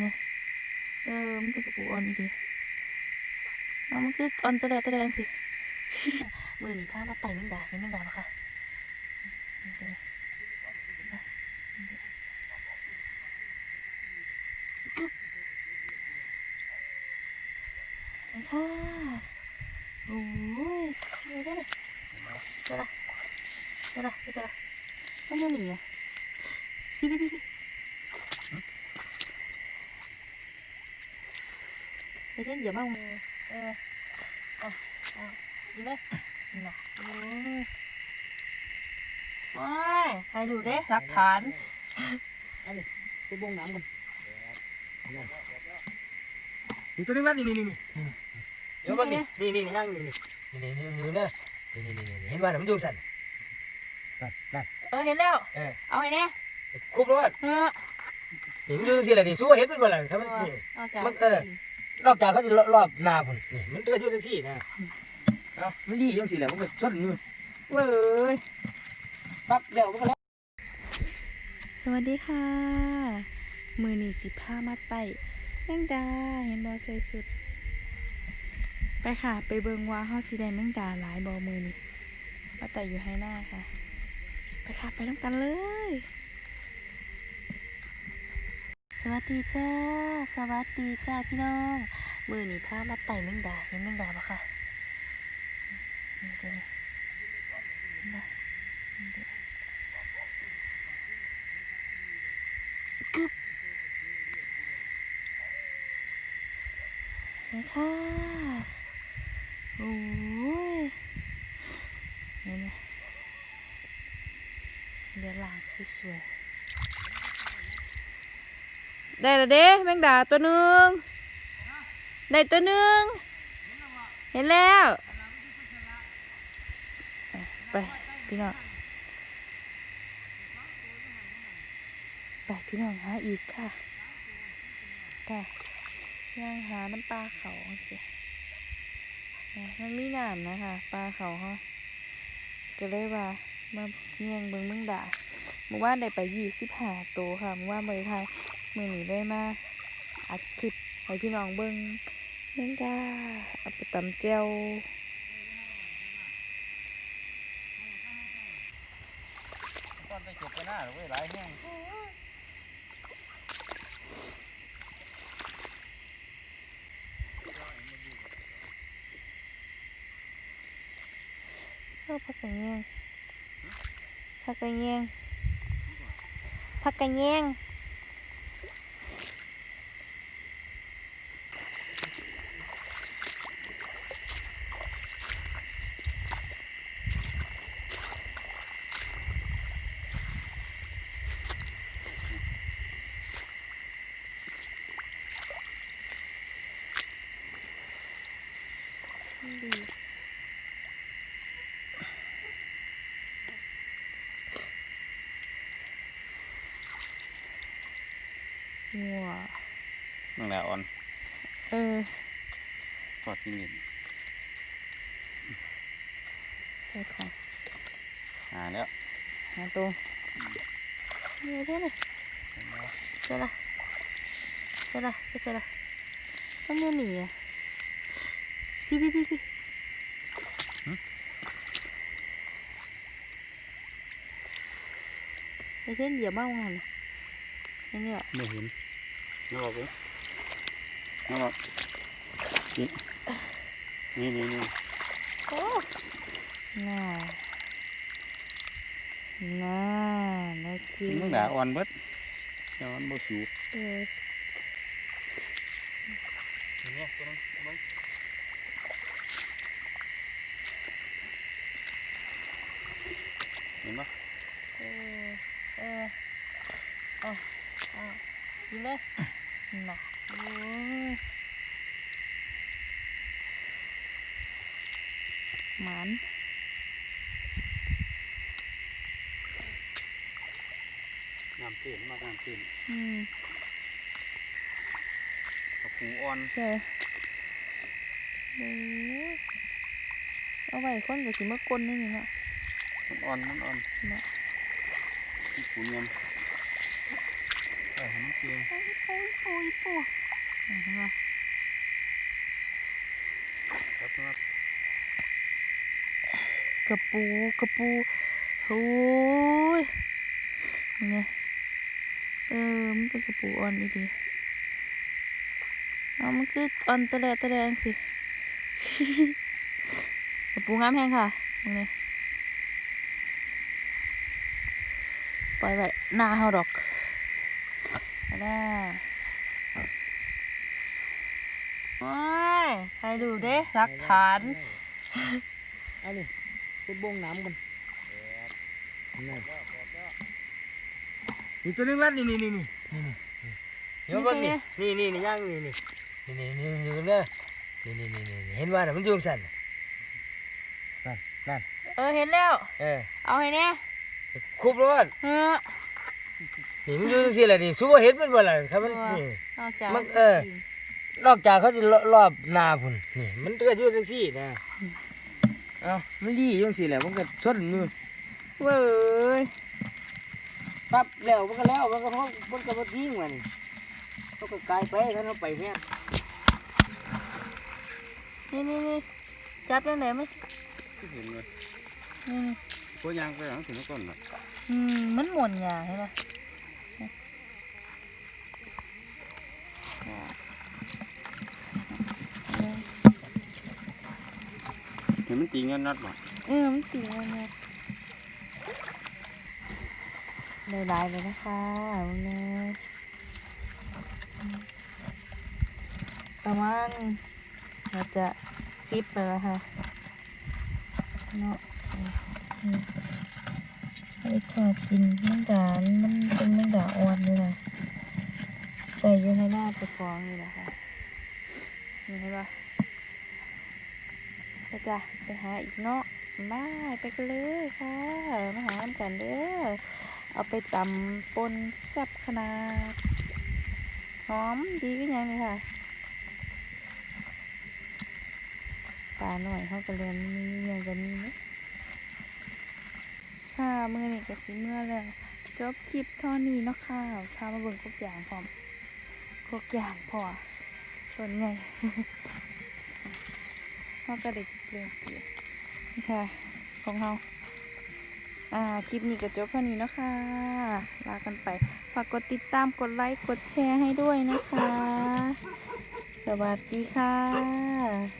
เนี่ยเออมันเป็นกระปูอ่อนดีเอามันคืออ่อนตะแดดตะแดงสิมือนี่ถ้าว่าไต่แมงดาเห็นแมงดาปะคะนี่ตัวนี้นะกึ๊บไปค่ะโอ้ยเดี๋ยวได้เลยเดี๋ยวละเดี๋ยวละเดี๋ยวละมันยังหนีอะพี่พี่พี่ ไปเล่นเดี๋ยวมาเออเอาเอาดีไหมนี่นะโอ้ยว้ายใครดูเด้หลักฐานไปบงน้ำกันนี่ตัวนึงนะนี่นี่นี่เดี๋ยวก่อนนี่นี่นี่นั่งนี่นี่นี่นี่นี่นี่นี่นี่นี่เห็นว่ามันดูสั่นนั่นนั่นเออเห็นแล้วเออเอาไอ้เนี่ยคุบรถเออนี่มันดูสิอะไรนี่สู้เห็นมันบ่ล่ะถ้ามันมันเออ นอกจากเขาจะรอบหน้าพุ่นนี่มันเตือนอยู่จังซี่นะมันดีจังซี่แหละมันก็ส้นอยู่เว้ยปั๊บแล้วมันก็แล้วสวัสดีค่ะ มือนีสิผ้ามาไต่แมงดาเห็นบอใส่สุด ไปค่ะ ไปเบิงว่าเฮาสิได้แมงดาหลายบอมือนี่มาไต่อยู่ให้หน้าค่ะ ไปค่ะ ไปน้ำกันเลย สวัสดีจ้า สวัสดีจ้าพี่น้อง มือนี่ผ้ามาไต่แมงดาเห็นแมงดาปะคะนี่ตัวนี้เห็นปะนี่ตัวนี้กึบนี่ค่ะโอ้ยนี่นะเดี๋ยวล้างสวยๆได้แล้วเด้แมงดาตัวหนึ่ง ได้ตัวหนึ่งเห็นแล้ว ไป พี่น้อง ไป พี่น้องหาอีกค่ะค่ะย่างหาน้ำปลาเขาสินะมันมีน้ำนะคะปลาเขาเขาก็เลยว่ามาเงียงเบิงเบิงด่าเมื่อวานได้ไปยี่สิบห้าตัวค่ะเมื่อวานบริไทยมือหนีได้มาอัดคลิป ให้พี่น้องเบิงเบิงด่าเอาไปตำเจียวตอนไปจบไปหน้าหรือว่าหลายแห้งเออพักกันแยงพักกันแยงพักกันแยง ดี งัวนั่นแหละอ่อน เออทอดกินใส่ของหาแล้วหาตัวนี่ได้เลยเจอละเจอละเจอละต้องมือหนีอะพี่พี่พี่พี่ไอ้เส้นเหยียบบ้างหัน นี่เนี่ยไม่เห็นนี่บอกเลยนี่บอกกินนี่นี่นี่โอ้น่าน่าน่ากินมึงด่าอ่อนเบิดแต่มันบ่สูเออเนี่ยตัวนึงมึงเห็นปะ เออเออเอาเอา กินเลยน่ะโอ้ยหมันน้ำตื้นมากน้ำตื้นอืมกระปูอ่อนใช่โอ้ยเอาไว้คนกับสิมากลนี่นี่เนาะมันอ่อนมันอ่อนเนาะที่ ปูเนียนใส่ให้มันเกลือโอ้ยโอ้ยโอ้ยโอ้เห็นไหมครับครับกระปูกระปูโอ้ยเนี่ยเออมันเป็นกระปูอ่อนดีเอามันคืออ่อนตะแลตะแลงสิกระปูงามแห้งค่ะตรงนี้ปล่อยไว้หน้าเฮาดอก ได้ว้ายใครดูเด้หลักฐานอันนี้เป็นบงน้ำกันนี่นี่ตัวนึงรัดนี่นี่นี่นี่นี่เดี๋ยวเบิ่งนี่นี่นี่นี่ย่างนี่นี่นี่นี่นี่อยู่เด้อนี่นี่นี่นี่เห็นว่าน่ะมันอยู่สั่นน่ะนั่นนั่นเออเห็นแล้ว เออเอาให้เนี่ยคุบรถเออ นี่มันอยู่จังซี่แหละนี่สู้บ่เห็นมันบ่ล่ะครับมันว่านี่ นอกจากมันเออ นอกจากเขาจะรอบหนาพุ่นนี่ มันก็อยู่จังซี่นะเอ้ามันดีอยู่จังซี่แหละมันก็ชนอยู่เว้ยปั๊บแล้วมันก็แล้วมันก็เขามันก็มาทิ้งมันเขาก็กลายไปถ้าเราไปเฮียนี่นี่นี่จับยังไงมั้ยเห็นเลยนี่นี่ตัวยางไปหลังถึงต้นน่ะอืมมันหมุนอย่างใช่ไห ห็นมันตีเงินนัดบ่เออมันสีอะไรเนี่ยเลยลายเลยนะคะมึงเนี่ยประมาณเราจะซิปไปแล้วค่ะเนาะอืมให้ชอบกินแมงดามันเป็นแมงดาอ่อนเลยนะใส่ยูให้หน้าไปฟองนี่แหละค่ะเห็นปะก็ จะไปหาอีกเนาะมาไปกันเลยค่ะมาหากันเด้อเอาไปตำปนแซ่บขนาดหอมดีก็ยังเลยค่ะปลาหน่อยเขากระเรียนมีอย่างกันนี้ค่ะมือนี่ก็สิเมื่อแล้วจบคลิปเท่านี้เนาะค่ะพามาเบิ่งกอย่างพร้อมกอย่างพอส่วนไง เขาก็ได้เรื่องเสียนี่ค่ะ ของเราอ่า คลิปนี้ก็จบเท่านี้นะคะ ลากันไป ฝากกดติดตาม กดไลค์ กดแชร์ให้ด้วยนะคะ สวัสดีค่ะ